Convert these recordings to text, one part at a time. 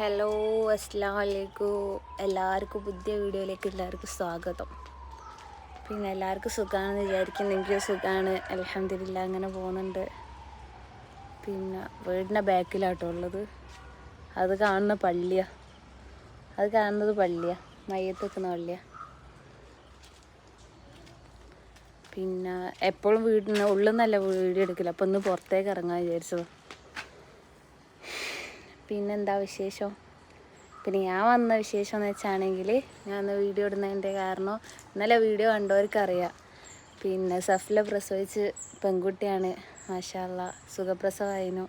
Hello അസ്സാം എല്ലാവർക്കും പുതിയ വീഡിയോയിലേക്ക് എല്ലാവർക്കും സ്വാഗതം. പിന്നെ എല്ലാവർക്കും സുഖമാണെന്ന് വിചാരിക്കുന്നു എനിക്ക് സുഖമാണ് അലഹമില്ല അങ്ങനെ പോകുന്നുണ്ട്. പിന്നെ വീടിന്റെ ബാക്കിലാട്ടോ ഉള്ളത്. അത് കാണുന്ന പള്ളിയ. അത് കാണുന്നത് പള്ളിയ. മയ്യത്ത് വെക്കുന്ന പള്ളിയ. പിന്നെ എപ്പോഴും വീടിന് ഉള്ളിൽ നിന്നല്ല വീഡിയോ എടുക്കില്ല അപ്പം ഒന്ന് പുറത്തേക്ക് ഇറങ്ങാൻ വിചാരിച്ചത്. പിന്നെന്താ വിശേഷം? പിന്നെ ഞാൻ വന്ന വിശേഷം എന്ന് വെച്ചാണെങ്കിൽ ഞാൻ വീഡിയോ ഇടുന്നതിന്റെ കാരണം ഇന്നലെ വീഡിയോ കണ്ടവർക്കറിയാം. പിന്നെ സഫ്ല പ്രസവിച്ച് പെൺകുട്ടിയാണ്. മാഷാല്ല സുഖപ്രസവായിരുന്നു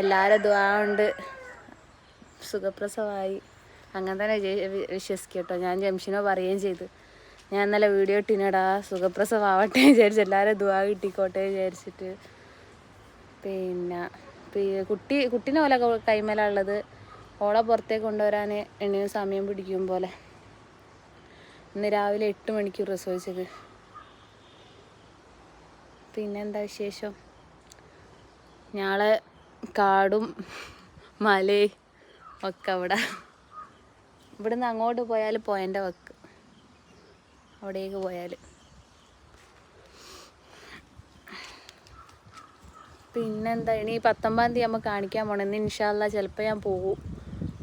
എല്ലാവരും ദ്വാ സുഖപ്രസവായി. അങ്ങനെ തന്നെ വിശ്വസിക്കട്ടോ വിശ്വസിക്കും കേട്ടോ ഞാൻ ജംഷിനോ പറയുകയും ചെയ്തു. ഞാൻ ഇന്നലെ വീഡിയോ ഇട്ടിനടാ സുഖപ്രസവം ആവട്ടെ വിചാരിച്ചു എല്ലാവരും ദ്വാ കിട്ടിക്കോട്ടെ വിചാരിച്ചിട്ട്. പിന്നെ കുട്ടി കുട്ടീനെ പോലെ കൈമേലുള്ളത് ഓളെ പുറത്തേക്ക് കൊണ്ടുവരാൻ എണ്ണ സമയം പിടിക്കും പോലെ. ഇന്ന് രാവിലെ എട്ട് മണിക്ക് പ്രസവിച്ചത്. പിന്നെന്താ വിശേഷം? ഞാളെ കാടും മലേ ഒക്കെ അവിടെ. ഇവിടുന്ന് അങ്ങോട്ട് പോയാൽ പോയന്റെ വക്ക്. അവിടേക്ക് പോയാൽ പിന്നെന്താ ഇനി പത്തൊമ്പതാം തീയതി നമ്മൾ കാണിക്കാൻ പോകണം ഇന്ന് ഇൻഷാല്ല ചിലപ്പോൾ ഞാൻ പോകും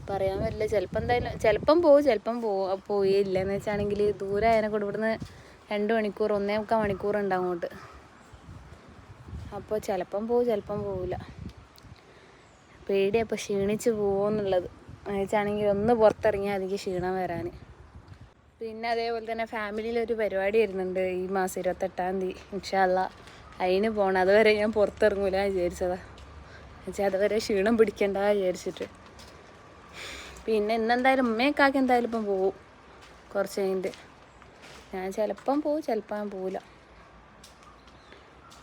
പറയാൻ പറ്റില്ല. ചിലപ്പോൾ എന്തായാലും ചിലപ്പം പോകും ചിലപ്പം പോകും പോയേ ഇല്ല എന്ന് വെച്ചാണെങ്കിൽ ദൂരെ അതിനെക്കൂടെ ഇവിടുന്ന് രണ്ട് മണിക്കൂർ ഒന്നേ മുക്കാൽ മണിക്കൂർ ഉണ്ട് അങ്ങോട്ട്. അപ്പോൾ ചിലപ്പം പോകും ചിലപ്പം പോവില്ല. പേടിയപ്പോൾ ക്ഷീണിച്ച് പോകുമെന്നുള്ളത് വെച്ചാണെങ്കിൽ ഒന്ന് പുറത്തിറങ്ങിയാൽ എനിക്ക് ക്ഷീണം വരാൻ പിന്നെ അതേപോലെ തന്നെ ഫാമിലിയിൽ ഒരു പരിപാടി വരുന്നുണ്ട് ഈ മാസം ഇരുപത്തെട്ടാം തീയതി ഇൻഷാല്ല അതിന് പോകണം അതുവരെ ഞാൻ പുറത്തിറങ്ങൂല വിചാരിച്ചതാ. എന്നുവെച്ചാൽ അതുവരെ ക്ഷീണം പിടിക്കണ്ട വിചാരിച്ചിട്ട്. പിന്നെ ഇന്നെന്തായാലും ഉമ്മയൊക്കെ എന്തായാലും ഇപ്പം പോവും. കുറച്ച് കഴിഞ്ഞിട്ട്. ഞാൻ ചിലപ്പം പോവും ചിലപ്പോൾ ഞാൻ പോവില്ല.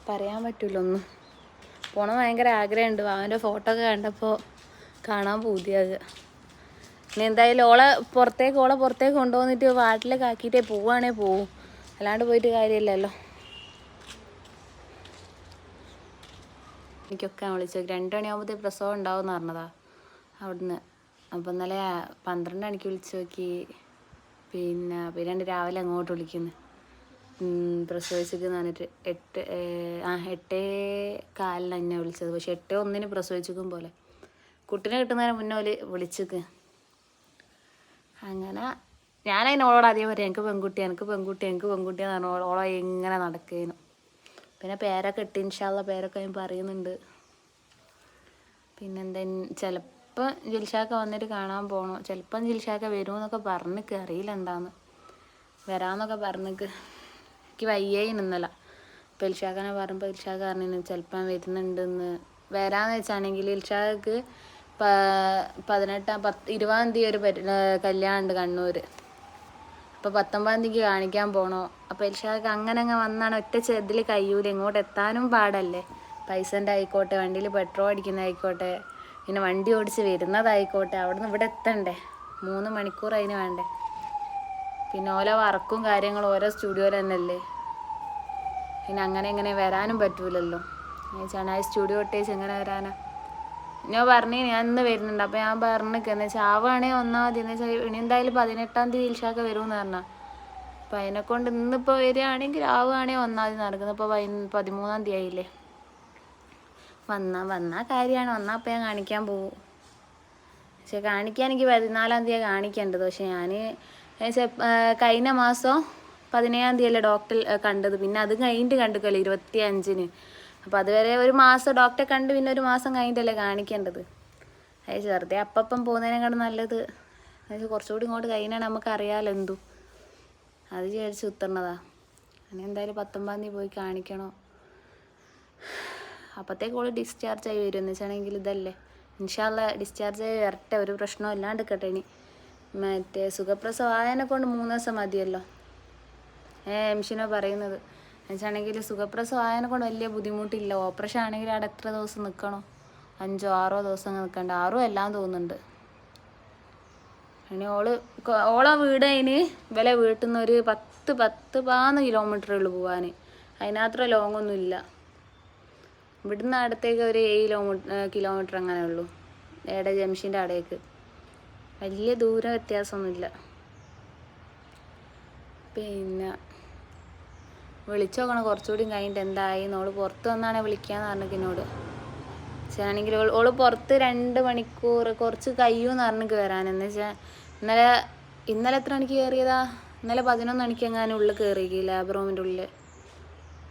പറയാൻ പറ്റില്ല ഒന്നും. പോണം ഭയങ്കര ആഗ്രഹമുണ്ട്. അവന്റെ ഫോട്ടോ ഒക്കെ കണ്ടപ്പോൾ കാണാൻ പൂതിയാകുക. ഇനി എന്തായാലും ഓളെ പുറത്തേക്ക് ഓളെ പുറത്തേക്ക് കൊണ്ടുവന്നിട്ട് വാട്ടിലേക്ക് ആക്കിയിട്ടേ പോവുകയാണെങ്കിൽ പോവും. അല്ലാണ്ട് പോയിട്ട് കാര്യമില്ലല്ലോ. എനിക്കൊക്കെ വിളിച്ചു. രണ്ട് മണിയാകുമ്പോഴത്തെ പ്രസവം ഉണ്ടാവും എന്ന് പറഞ്ഞതാ. അവിടുന്ന്. അപ്പം ഇന്നലെ പന്ത്രണ്ട് മണിക്ക് വിളിച്ചു നോക്കി. പിന്നെ പിന്നെ രാവിലെ അങ്ങോട്ട് വിളിക്കുന്നു. പ്രസവിച്ചെന്ന് പറഞ്ഞിട്ട് എട്ട് ആ എട്ടേ കാലിന് എന്നെ വിളിച്ചത്. പക്ഷെ എട്ടേ ഒന്നിന് പ്രസവിച്ചിരിക്കും പോലെ. കുട്ടീനെ കിട്ടുന്നതിന് മുന്നേ ഒരു വിളിച്ചിക്ക്. അങ്ങനെ ഞാനതിനോളോട് അധികം പറയാം എനിക്ക് പെൺകുട്ടി എനിക്ക് പെൺകുട്ടി എനിക്ക് പെൺകുട്ടി എന്ന് പറഞ്ഞു ഓളോ ഇങ്ങനെ നടക്കേനു. പിന്നെ പേരൊക്കെ ഇട്ട് ഇൻഷാള്ള പേരൊക്കെ ഞാൻ പറയുന്നുണ്ട്. പിന്നെന്താ ചിലപ്പോൾ ജിൽഷാക്ക വന്നിട്ട് കാണാൻ പോകണം ചിലപ്പം ജിൽഷാക്ക വരുമെന്നൊക്കെ പറഞ്ഞിക്ക് അറിയില്ല എന്താന്ന്. വരാമെന്നൊക്കെ പറഞ്ഞിക്ക് എനിക്ക് വയ്യായി നിന്നല്ല പെൽഷാക്കനെ ഇൽഷാഖനെ പറയുമ്പോൾ ഇൽഷാക്ക പറഞ്ഞു ചിലപ്പം വരുന്നുണ്ടെന്ന്. വരാന്ന് വെച്ചാണെങ്കിൽ ഇൽഷാക്ക് പതിനെട്ടാം പത്ത് ഇരുപതാം തീയതി ഒരു കല്യാണം ഉണ്ട് കണ്ണൂർ അപ്പോൾ പത്തൊമ്പതാം തീയതിക്ക് കാണിക്കാൻ പോണോ. അപ്പോൾ എൽഷാക്ക് അങ്ങനെ അങ്ങ് വന്നാണ് ഒറ്റ ചെതിൽ കയ്യൂൽ. ഇങ്ങോട്ട് എത്താനും പാടല്ലേ? പൈസന്റെ ആയിക്കോട്ടെ വണ്ടിയിൽ പെട്രോൾ അടിക്കുന്നതായിക്കോട്ടെ പിന്നെ വണ്ടി ഓടിച്ച് വരുന്നതായിക്കോട്ടെ അവിടുന്ന് ഇവിടെ എത്തണ്ടേ? മൂന്ന് മണിക്കൂർ അതിന് വേണ്ടേ? പിന്നെ ഓരോ വർക്കും കാര്യങ്ങളും ഓരോ സ്റ്റുഡിയോയിൽ തന്നെയല്ലേ? പിന്നെ അങ്ങനെ ഇങ്ങനെ വരാനും പറ്റൂലല്ലോ. ചണായി സ്റ്റുഡിയോ ഒട്ടേച്ച് എങ്ങനെ വരാനാ? ഞാൻ പറഞ്ഞു ഞാൻ ഇന്ന് വരുന്നുണ്ട്. അപ്പോൾ ഞാൻ പറഞ്ഞിരിക്കുന്നത് വെച്ചാൽ ആവുകയാണെങ്കിൽ ഒന്നാം മതി എന്ന് വെച്ചാൽ ഇനി എന്തായാലും പതിനെട്ടാം തീയതി ഇൽഷാക്ക് വരുമെന്ന് പറഞ്ഞാൽ അപ്പം അതിനെക്കൊണ്ട് ഇന്നിപ്പോൾ വരികയാണെങ്കിൽ ആവുകയാണെങ്കിൽ ഒന്നാം തീയതി നടക്കുന്നത്. ഇപ്പോൾ പതിമൂന്നാം തീയതി ആയില്ലേ? വന്നാൽ വന്നാൽ കാര്യമാണ്. വന്നാൽ അപ്പൊ ഞാൻ കാണിക്കാൻ പോകും പക്ഷെ കാണിക്കാൻ എനിക്ക് പതിനാലാം തീയതി കാണിക്കേണ്ടത്. പക്ഷെ ഞാൻ കഴിഞ്ഞ മാസം പതിനേഴാം തീയതി അല്ലേ ഡോക്ടർ കണ്ടത്. പിന്നെ അത് കഴിഞ്ഞിട്ട് കണ്ടുക്കല്ലോ ഇരുപത്തി അഞ്ചിന് അപ്പോൾ അതുവരെ ഒരു മാസം ഡോക്ടറെ കണ്ട് പിന്നെ ഒരു മാസം കഴിഞ്ഞിട്ടല്ലേ കാണിക്കേണ്ടത്. അത് വെറുതെ അപ്പം പോകുന്നതിനെക്കാളും നല്ലത്. കുറച്ചുകൂടി ഇങ്ങോട്ട് കഴിഞ്ഞാൽ നമുക്ക് അറിയാമല്ലോ എന്തു. അത് വിചാരിച്ച് ഉത്തരണതാ അങ്ങനെ എന്തായാലും പത്തൊമ്പതാം തീയതി പോയി കാണിക്കണോ? അപ്പോഴത്തേക്ക് ഓൾ ഡിസ്ചാർജ് ആയി വരും. എന്ന് വെച്ചാണെങ്കിൽ ഇതല്ലേ. ഇൻഷാല്ല ഡിസ്ചാർജ് ആയി വരട്ടെ. ഒരു പ്രശ്നവും ഇല്ലാണ്ട് കേട്ടെ ഇനി. മറ്റേ സുഖപ്രസവായനെ കൊണ്ട് മൂന്ന് ദിവസം മതിയല്ലോ. ഏ എംഷിനോ പറയുന്നത്. എന്നുവെച്ചാണെങ്കിൽ സുഖപ്രസവം ആയതിനെ കൊണ്ട് വലിയ ബുദ്ധിമുട്ടില്ല. ഓപ്പറേഷൻ ആണെങ്കിൽ അവിടെ എത്ര ദിവസം നിൽക്കണോ? അഞ്ചോ ആറോ ദിവസം നിൽക്കണ്ട. ആറോ എല്ലാം തോന്നുന്നുണ്ട്. ഇനി ഓൾ ഓളെ വീട് അതിന് ഇവലെ വീട്ടിൽ നിന്ന് ഒരു പത്ത് പത്ത് പതിനൊന്ന് കിലോമീറ്ററേ ഉള്ളൂ പോകാൻ അതിനത്ര ലോങ് ഒന്നും ഇല്ല. ഇവിടുന്ന് അടുത്തേക്ക് ഒരു ഏഴ് കിലോമീറ്റർ കിലോമീറ്റർ അങ്ങനെ ഉള്ളൂ. ഏടെ ജംഷീന്റെ അവിടേക്ക്. വലിയ ദൂര വ്യത്യാസമൊന്നുമില്ല. പിന്നെ വിളിച്ചു നോക്കണം കുറച്ചുകൂടി കഴിഞ്ഞിട്ട് എന്തായി? ഓൾ പുറത്ത് വന്നാണ് വിളിക്കാന്ന് പറഞ്ഞു എന്നോട്. പക്ഷേ ഓൾ ഓൾ പുറത്ത് രണ്ട് മണിക്കൂർ കുറച്ച് കഴിയുമെന്ന് പറഞ്ഞിട്ട് വരാൻ. എന്ന് വെച്ചാൽ ഇന്നലെ ഇന്നലെ എത്ര മണിക്ക് കയറിയതാ? ഇന്നലെ പതിനൊന്ന് മണിക്ക് എങ്ങാനും ഉള്ളിൽ കയറിയിരിക്കും ലാബ് റൂമിന്റെ ഉള്ളിൽ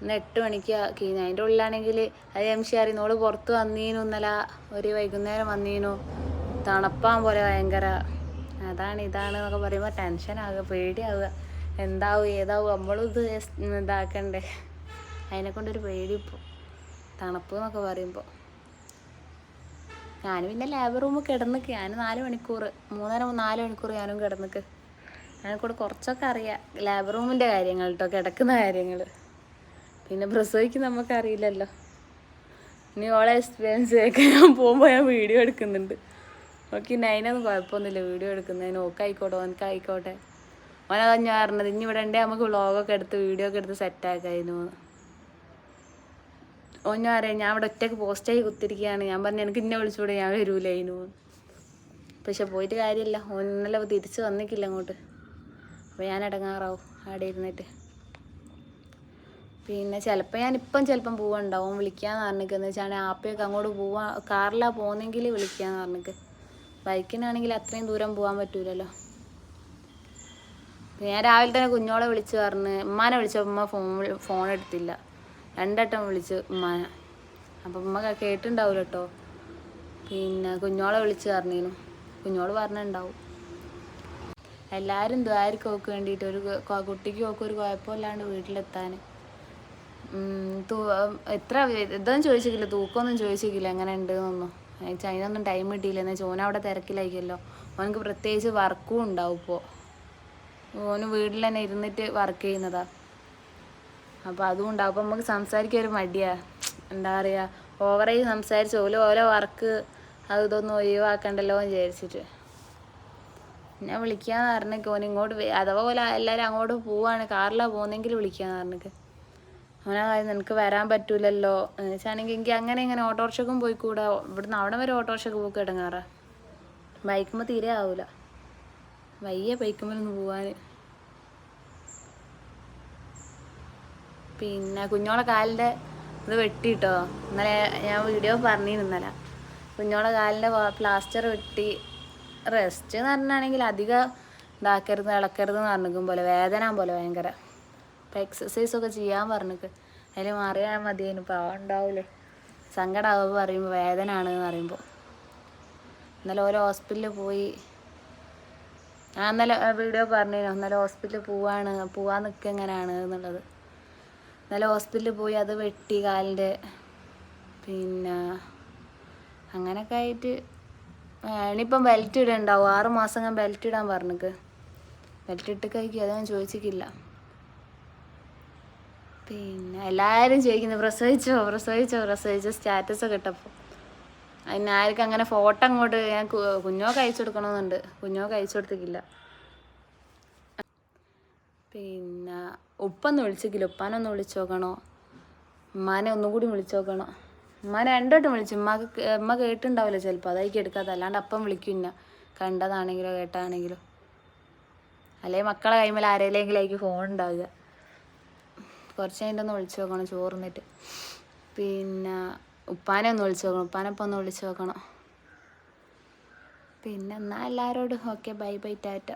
ഇന്ന് എട്ട് മണിക്ക് കഴിഞ്ഞു അതിന്റെ ഉള്ളിലാണെങ്കിൽ അത് എം സി അറിയുന്നു ഓൾ പുറത്ത് വന്നീനു ഇന്നലെ. ഒരു വൈകുന്നേരം വന്നീനു. തണുപ്പാൻ പോലെ ഭയങ്കര. അതാണ് ഇതാണ് എന്നൊക്കെ പറയുമ്പോൾ ടെൻഷനാകുക പേടിയാവുക. എന്താവും ഏതാവും നമ്മളും ഇത് എസ്- ഇതാക്കണ്ടേ? അതിനെ കൊണ്ടൊരു പേടി ഇപ്പോൾ തണുപ്പ് എന്നൊക്കെ പറയുമ്പോൾ ഞാൻ പിന്നെ ലാബ് റൂമിൽ കിടന്നിക്ക്. ഞാൻ നാല് മണിക്കൂർ മൂന്നര നാല് മണിക്കൂർ ഞാനും കിടന്നിക്ക്. അതിനെക്കൂടെ കുറച്ചൊക്കെ അറിയാം. ലാബ് റൂമിന്റെ കാര്യങ്ങൾ കേട്ടോ കിടക്കുന്ന കാര്യങ്ങൾ പിന്നെ പ്രസവിക്ക് നമുക്കറിയില്ലല്ലോ ഇനി ഓളെ എക്സ്പീരിയൻസ് ഒക്കെ ഞാൻ പോകുമ്പോൾ ഞാൻ വീഡിയോ എടുക്കുന്നുണ്ട്. ഓക്കെ അതിനൊന്നും കുഴപ്പമൊന്നുമില്ല. വീഡിയോ എടുക്കുന്നതിന് ഓക്കെ ആയിക്കോട്ടെ ഓനക്ക് ആയിക്കോട്ടെ ഓനതാ ഞാൻ പറഞ്ഞത്. ഇനി ഇവിടെ ഉണ്ടെങ്കിൽ നമുക്ക് വ്ളോഗൊക്കെ എടുത്ത് വീഡിയോ ഒക്കെ എടുത്ത് സെറ്റാക്കായിരുന്നു ഞാൻ അറിയാം ഞാൻ ഇവിടെ ഒറ്റയ്ക്ക് പോസ്റ്റായി കുത്തിരിക്കുകയാണ് ഞാൻ പറഞ്ഞു എനിക്ക് ഇന്നെ വിളിച്ചുകൂടെ ഞാൻ വരൂലായിരുന്നു. പക്ഷെ പോയിട്ട് കാര്യമില്ല ഇന്നലെ തിരിച്ച് വന്നിക്കില്ല അങ്ങോട്ട്. അപ്പോൾ ഞാൻ ഇടങ്ങാറാവും അവിടെ ഇരുന്നിട്ട്. പിന്നെ ചിലപ്പോൾ ഞാൻ ഇപ്പം ചിലപ്പം പോവുണ്ടാവും വിളിക്കാന്ന് പറഞ്ഞിരിക്കുന്നത് വെച്ചാൽ ആപ്പയൊക്കെ അങ്ങോട്ട് പോവാ കാറിലാണ് പോകുന്നെങ്കിൽ വിളിക്കാന്ന് പറഞ്ഞിട്ട് ബൈക്കിനാണെങ്കിൽ അത്രയും ദൂരം പോകാൻ പറ്റൂലല്ലോ. ഞാൻ രാവിലെ തന്നെ കുഞ്ഞോളെ വിളിച്ച് പറഞ്ഞ് ഉമ്മാനെ വിളിച്ചപ്പോൾ ഉമ്മ ഫോൺ ഫോൺ എടുത്തില്ല. രണ്ടട്ടം വിളിച്ച് ഉമ്മാനെ. അപ്പം ഉമ്മ കേട്ടിട്ടുണ്ടാവില്ല കേട്ടോ പിന്നെ കുഞ്ഞോളെ വിളിച്ച് പറഞ്ഞേനു കുഞ്ഞോൾ പറഞ്ഞിട്ടുണ്ടാവും എല്ലാവരും ദ്വാരക്ക് ഓക്ക് വേണ്ടിയിട്ട്. ഒരു കുട്ടിക്ക് ഓക്ക് ഒരു കുഴപ്പമില്ലാണ്ട് വീട്ടിലെത്താൻ എത്ര ഇതൊന്നും ചോദിച്ചിട്ടില്ല. തൂക്കമൊന്നും ചോദിച്ചിട്ടില്ല. എങ്ങനെ ഉണ്ട് എന്നൊന്നും അതിനൊന്നും ടൈം കിട്ടിയില്ല. എന്നാൽ ചോന അവിടെ തിരക്കിലായിരിക്കുമല്ലോ അവനക്ക് പ്രത്യേകിച്ച് വർക്കും ഉണ്ടാവും ഇപ്പോൾ ഓന് വീട്ടിൽ തന്നെ ഇരുന്നിട്ട് വർക്ക് ചെയ്യുന്നതാ. അപ്പോൾ അതുകൊണ്ട് അപ്പൊ നമുക്ക് സംസാരിക്കാൻ ഒരു മടിയാ. എന്താ പറയുക ഓവറായി സംസാരിച്ച് ഓല ഓരോ വർക്ക് അത് ഇതൊന്നും ഒഴിവാക്കണ്ടല്ലോ എന്ന് വിചാരിച്ചിട്ട്. ഞാൻ വിളിക്കാന്ന് പറഞ്ഞേക്ക് ഓൻ ഇങ്ങോട്ട് അഥവാ പോലെ എല്ലാവരും അങ്ങോട്ട് പോവാണ് കാറിലാണ് പോകുന്നെങ്കിൽ വിളിക്കാന്ന് പറഞ്ഞേക്ക്. അവനാ കാര്യം നിനക്ക് വരാൻ പറ്റൂലല്ലോ. എന്ന് വെച്ചാണെങ്കിൽ എനിക്ക് അങ്ങനെ ഇങ്ങനെ ഓട്ടോറിക്ഷക്കും പോയി കൂടാ ഇവിടുന്ന് അവിടെ വരെ ഓട്ടോറിക്ഷക്ക് പോക്ക് ഇടങ്ങാറാ. ബൈക്കുമ്പോൾ തീരെ ആവൂല. വയ്യ പൈക്കുമ്പോഴൊന്ന് പോവാൻ പിന്നെ കുഞ്ഞോളെ കാലിന്റെ ഇത് വെട്ടിട്ടോ. ഇന്നലെ ഞാൻ വീഡിയോ പറഞ്ഞിരുന്നു ഇന്നലെ. കുഞ്ഞോളെ കാലിന്റെ പ്ലാസ്റ്റർ വെട്ടി. റെസ്റ്റ് എന്ന് പറഞ്ഞാണെങ്കിൽ അധികം ഇതാക്കരുത് ഇളക്കരുത് എന്ന് പറഞ്ഞിരിക്കും പോലെ വേദന പോലെ ഭയങ്കര. അപ്പം എക്സസൈസ് ഒക്കെ ചെയ്യാൻ പറഞ്ഞിട്ട് അതിൽ മാറിയാൽ മതിയേനു പാവം ഉണ്ടാവില്ലേ സങ്കടമാകുമ്പോൾ പറയുമ്പോൾ വേദന ആണ് എന്ന് പറയുമ്പോൾ ഇന്നലെ ഓരോ ഹോസ്പിറ്റലിൽ പോയി. ഞാൻ ഇന്നലെ വീഡിയോ പറഞ്ഞിരുന്നു. ഇന്നലെ ഹോസ്പിറ്റലിൽ പോവാണ്. പോവാൻ നിൽക്കുക എങ്ങനെയാണ് എന്നുള്ളത്. ഇന്നലെ ഹോസ്പിറ്റലിൽ പോയി അത് വെട്ടി കാലിന്റെ പിന്നെ അങ്ങനെയൊക്കെ ആയിട്ട്. ഇനിയിപ്പം ബെൽറ്റ് ഇടണ്ടാവും? ആറ് മാസം ഞാൻ ബെൽറ്റ് ഇടാൻ പറഞ്ഞിക്ക്. ബെൽറ്റ് ഇട്ട് കഴിക്കും? അത് ഞാൻ ചോദിച്ചിട്ടില്ല പിന്നെ എല്ലാവരും ചോദിക്കുന്നു പ്രസവിച്ചോ? പ്രസവിച്ചോ? പ്രസവിച്ചോ സ്റ്റാറ്റസ് ഒക്കെ ഇട്ടപ്പോൾ അതിന് ആർക്കും അങ്ങനെ ഫോട്ടോ അങ്ങോട്ട് ഞാൻ കുഞ്ഞോ അയച്ചു കൊടുക്കണമെന്നുണ്ട് കുഞ്ഞോക്ക് അയച്ചു കൊടുത്തിട്ടില്ല. പിന്നെ ഉപ്പൊന്ന് വിളിച്ചിട്ടില്ല ഉപ്പാനൊന്ന് വിളിച്ചു നോക്കണോ ഉമ്മാനെ ഒന്നും കൂടി വിളിച്ചു നോക്കണോ ഉമ്മാനെ രണ്ടോട്ടം വിളിച്ചു. ഉമ്മക്ക് ഉമ്മ കേട്ടിട്ടുണ്ടാവില്ല ചിലപ്പോൾ അതായിരിക്കും എടുക്കാത്ത അല്ലാണ്ട് അപ്പം വിളിക്കും ഇന്ന കണ്ടതാണെങ്കിലോ കേട്ടാണെങ്കിലോ. അല്ലെങ്കിൽ മക്കളെ കൈമേൽ ആരെങ്കിലെങ്കിലും ഫോൺ ഉണ്ടാവുക. കുറച്ച് കഴിഞ്ഞിട്ടൊന്ന് വിളിച്ചു നോക്കണം ചോറുന്നിട്ട് പിന്നെ ഉപ്പാനെ ഒന്ന് വിളിച്ചു നോക്കണം. ഉപ്പാനപ്പം ഒന്ന് വിളിച്ചു നോക്കണം. പിന്നെ എന്നാൽ എല്ലാവരോടും ഓക്കെ. Bye bye Tata.